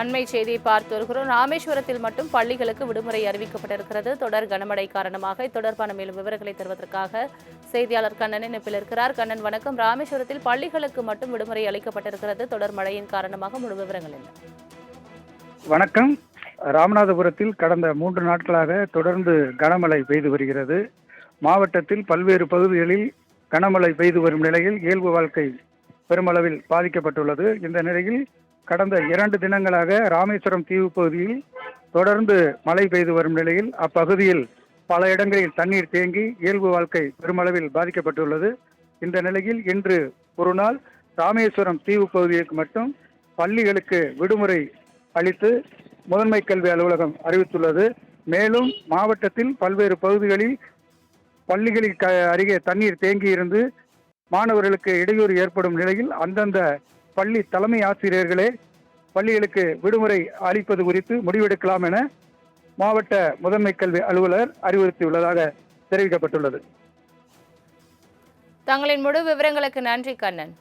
அண்மை செய்தியை பார்த்து வருகிறோம். ராமேஸ்வரத்தில் மட்டும் பள்ளிகளுக்கு விடுமுறை அறிவிக்கப்பட்டிருக்கிறது. தொடர் கனமழை காரணமாக தொடர்பான மேலும் விவரங்களை தருவதற்காக செய்தியாளர் கண்ணன் இணைப்பில் இருக்கிறார். கண்ணன் வணக்கம். ராமேஸ்வரத்தில் பள்ளிகளுக்கு மட்டும் விடுமுறை அளிக்கப்பட்டிருக்கிறது. தொடர் மழையின் காரணமாக முழு விவரங்கள் என்ன வணக்கம். ராமநாதபுரத்தில் கடந்த மூன்று நாட்களாக தொடர்ந்து கனமழை பெய்து வருகிறது. மாவட்டத்தில் பல்வேறு பகுதிகளில் கனமழை பெய்து வரும் நிலையில் இயல்பு வாழ்க்கை பெருமளவில் பாதிக்கப்பட்டுள்ளது. இந்த நிலையில் கடந்த இரண்டு தினங்களாக ராமேஸ்வரம் தீவு பகுதியில் தொடர்ந்து மழை பெய்து வரும் நிலையில் அப்பகுதியில் பல இடங்களில் தண்ணீர் தேங்கி இயல்பு வாழ்க்கை பெருமளவில் பாதிக்கப்பட்டுள்ளது. இந்த நிலையில் இன்று ஒரு நாள் ராமேஸ்வரம் தீவு பகுதிக்கு மட்டும் பள்ளிகளுக்கு விடுமுறை அளித்து முதன்மை கல்வி அலுவலகம் அறிவித்துள்ளது. மேலும் மாவட்டத்தில் பல்வேறு பகுதிகளில் பள்ளிகளில் அருகே தண்ணீர் தேங்கி இருந்து மாணவர்களுக்கு இடையூறு ஏற்படும் நிலையில் அந்தந்த பள்ளி தலைமை ஆசிரியர்களே பள்ளிகளுக்கு விடுமுறை அளிப்பது குறித்து முடிவெடுக்கலாம் என மாவட்ட முதன்மை கல்வி அலுவலர் அறிவுறுத்தியுள்ளதாக தெரிவிக்கப்பட்டுள்ளது. தங்களின் முழு விவரங்களுக்கு நன்றி கண்ணன்.